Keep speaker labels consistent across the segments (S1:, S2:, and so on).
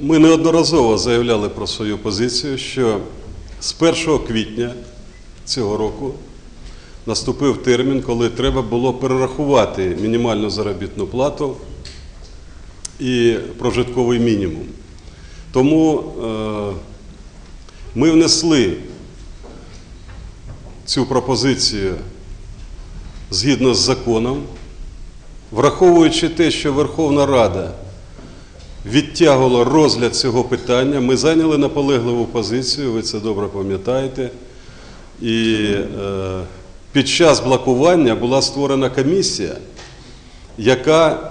S1: Ми неодноразово заявляли про свою позицію, що з 1 квітня цього року наступив термін, коли треба було перерахувати мінімальну заробітну плату і прожитковий мінімум. Тому е, ми внесли цю пропозицію згідно з законом, враховуючи те, що Верховна Рада відтягувала розгляд цього питання, ми зайняли наполегливу позицію, ви це добре пам'ятаєте. І е, під час блокування була створена комісія, яка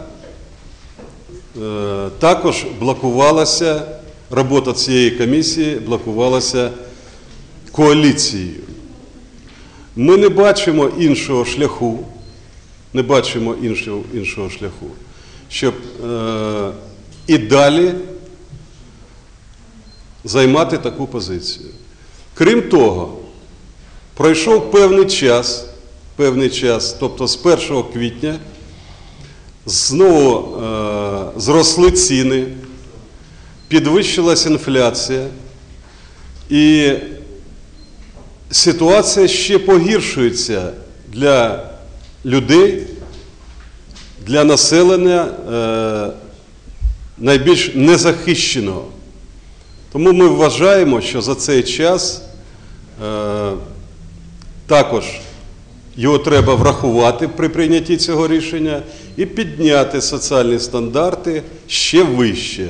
S1: е, також блокувалася, робота цієї комісії блокувалася коаліцією. Ми не бачимо іншого шляху, не бачимо іншого, іншого шляху, щоб е, і далі займати таку позицію. Крім того, пройшов певний час, певний час, тобто з 1 квітня, знову е, зросли ціни, підвищилась інфляція, і ситуація ще погіршується для людей, для населення е, найбільш незахищеного. Тому ми вважаємо, що за цей час е, також його треба врахувати при прийнятті цього рішення і підняти соціальні стандарти ще вище.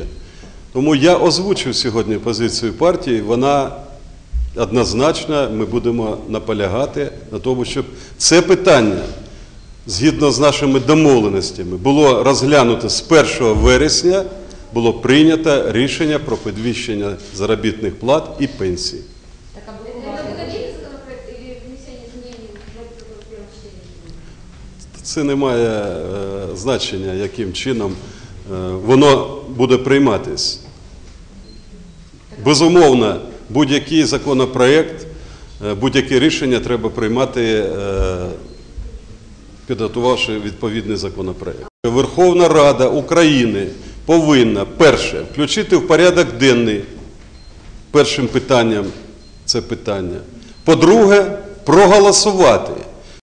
S1: Тому я озвучив сьогодні позицію партії, вона однозначна, ми будемо наполягати на тому, щоб це питання, згідно з нашими домовленостями, було розглянуто з 1 вересня, було прийнято рішення про підвищення заробітних плат і пенсій. Це не має е, значення, яким чином е, воно буде прийматись. Безумовно, будь-який законопроект, е, будь-яке рішення треба приймати, е, підготувавши відповідний законопроект. Верховна Рада України повинна перше включити в порядок денний першим питанням це питання. По-друге, проголосувати